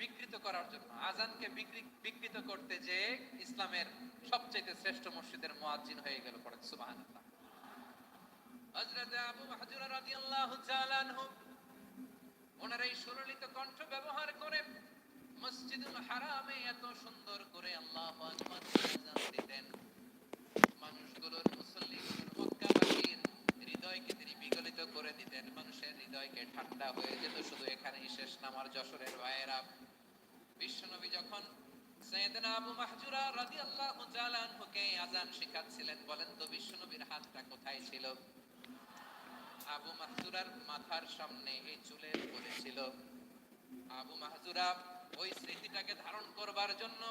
বিকৃত করার জন্য, আজানকে বিকৃত করতে যে ইসলামের সবচেয়ে শ্রেষ্ঠ মসজিদের মোয়াজিন হয়ে গেল কণ্ঠ ব্যবহার করে, মসজিদুল হারামে এত সুন্দর করে আল্লাহ হৃদয়কে ঠান্ডা হয়ে যেত শুধু এখানেই শেষ না, আমার যশোরের ভাইয়েরা। বিশ্বনবী যখন আবু ওই স্মৃতিটাকে ধারণ করবার জন্য,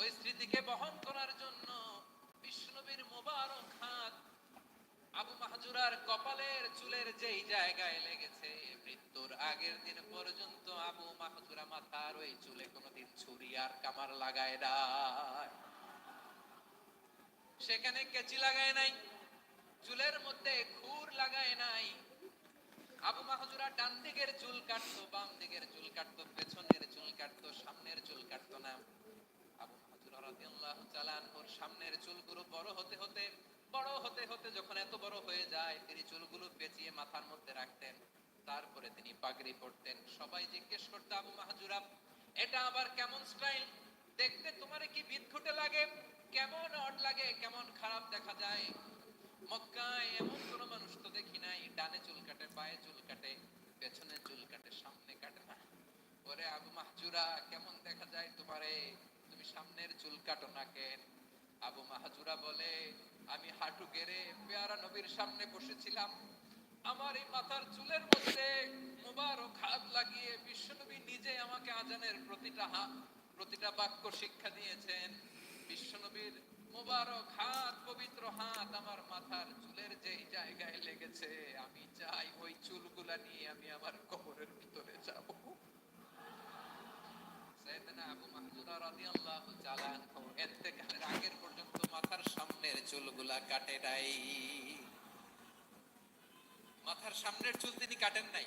ওই স্মৃতিকে বহন করার জন্য বিষ্ণুবীর মোবারক হাত আবু মাহজুরার কপালের চুলের যেই জায়গায় আগের দিন পর্যন্ত আবু মাহজুরা মাথার ওই চুলে কোনোদিন ছুরি আর কামার লাগায় নাই। সেখানে কেচি লাগায় নাই, চুলের মধ্যে খুর লাগায় নাই। আবু মাহজুরা ডান দিকের চুল কাটতো, বাম দিকের চুল কাটতো, পেছনের চুল কাটতো, সামনের চুল কাটতো না। আবু মাহজুরা রাদিয়াল্লাহু তাআলা সামনের চুলগুলো বড় হতে হতে, বড় হতে হতে যখন এত বড় হয়ে যায়, তিনি চুলগুলো পেঁচিয়ে মাথার মধ্যে রাখতেন। তারপরে তিনি পাগড়ি পরতেন। সবাই জিজ্ঞেস করতো, আবু মাহজুরা এটা আবার কেমন স্টাইল? দেখতে তোমার কি বিদঘুটে লাগে? কেমন অড লাগে? কেমন খারাপ দেখা যায়? মক্কায় এমন কোন মানুষ তো দেখি নাই, ডানে চুল কাটে, পায়ে চুল কাটে, পেছনে চুল কাটে, সামনে কাটে না। ওরে আবু মাহজুরা, কেমন দেখা যায় তোমারে? তুমি সামনের চুল কাটো না কেন? আবু মাহজুরা বলে, আমি হাঁটু গেড়ে পেয়ারা নবীর সামনে বসেছিলাম। আমার এই মাথার চুলের মধ্যে মুবারক হাত লাগিয়ে বিশ্বনবী নিজে আমাকে আজানের প্রতিটা হাত প্রতিটা বাক্য শিক্ষা দিয়েছেন। বিশ্বনবীর মোবারক হাত, পবিত্র হাত আমার মাথার চুলের যেই জায়গায় লেগেছে, আমি চাই ওই চুলগুলা নিয়ে আমি আমার কবরের ভিতরে যাব। আগের পর্যন্ত মাথার সামনের চুলগুলা কাটে নাই। মাথার সামনের চুল তিনি কাটেন নাই।